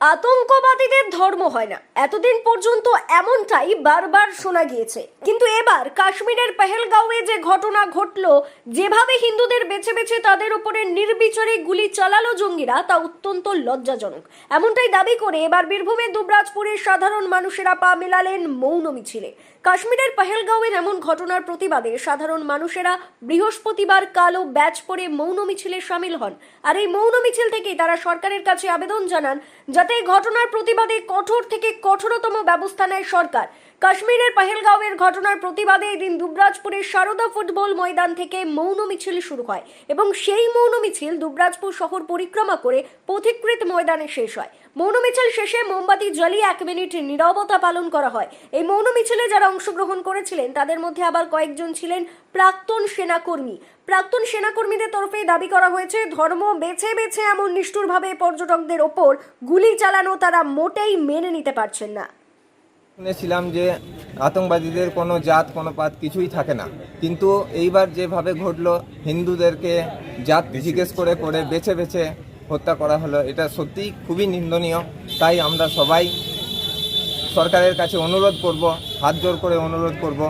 আতঙ্কবাদীদের ধর্ম হয় না। এতদিন পর্যন্ত এমনটাই বারবার শোনা গিয়েছে। কিন্তু এবার কাশ্মীরের পেহেলগাঁওয়ে যে ঘটনা ঘটল, যেভাবে হিন্দুদের বেছে বেছে তাদের উপরে নির্বিচারে গুলি চালালো জঙ্গিরা, তা অত্যন্ত লজ্জাজনক। এমনটাই দাবি করে এবার বীরভূমের দুবরাজপুরের সাধারণ মানুষেরা পা মেলালেন মৌন মিছিলে। কাশ্মীরের পেহেলগাঁওয়ের এমন ঘটনার প্রতিবাদে সাধারণ মানুষেরা বৃহস্পতিবার কালো ব্যাচ পরে মৌন মিছিলে সামিল হন। আর এই মৌন মিছিল থেকেই তারা সরকারের কাছে আবেদন জানান, যাতে ঘটনার প্রতিবাদে কঠোর থেকে কঠোরতম ব্যবস্থা নেয় সরকার। কাশ্মীরের পাহেলগাঁওয়ের ঘটনার প্রতিবাদে এদিন দুবরাজপুরের সারদা ফুটবল ময়দান থেকে মৌন মিছিল শুরু হয় এবং সেই মৌন মিছিল দুবরাজপুর শহর পরিক্রমা করে পথিকৃত ময়দানে শেষ হয়। মৌন মিছিল শেষে মোমবাতি জ্বালিয়ে এক মিনিট নীরবতা পালন করা হয়। এই মৌন মিছিলে যারা অংশগ্রহণ করেছিলেন, তাদের মধ্যে আবার কয়েকজন ছিলেন প্রাক্তন সেনাকর্মী। প্রাক্তন সেনাকর্মীদের তরফে দাবি করা হয়েছে, ধর্ম বেছে বেছে এমন নিষ্ঠুরভাবে পর্যটকদের ওপর গুলি চালানো তারা মোটেই মেনে নিতে পারছেন না। শুনেছিলাম যে আতঙ্কবাদীদের কোনো জাত কোনো পাত কিছুই থাকে না। কিন্তু এইবার যেভাবে ঘটলো হিন্দুদেরকে জাত জিজ্ঞেস করে করে বেছে বেছে হত্যা করা হলো এটা সত্যিই খুবই নিন্দনীয়। তাই আমরা সবাই সরকারের কাছে অনুরোধ করব হাত জোর করে অনুরোধ করব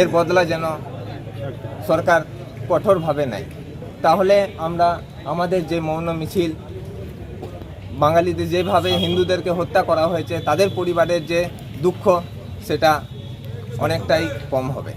এর বদলা যেন সরকার কঠোরভাবে নেয়। তাহলে আমরা আমাদের যে মৌন মিছিল বাঙালিদের যেভাবে হিন্দুদেরকে হত্যা করা হয়েছে তাদের পরিবারের যে দুঃখ সেটা অনেকটাই কম হবে।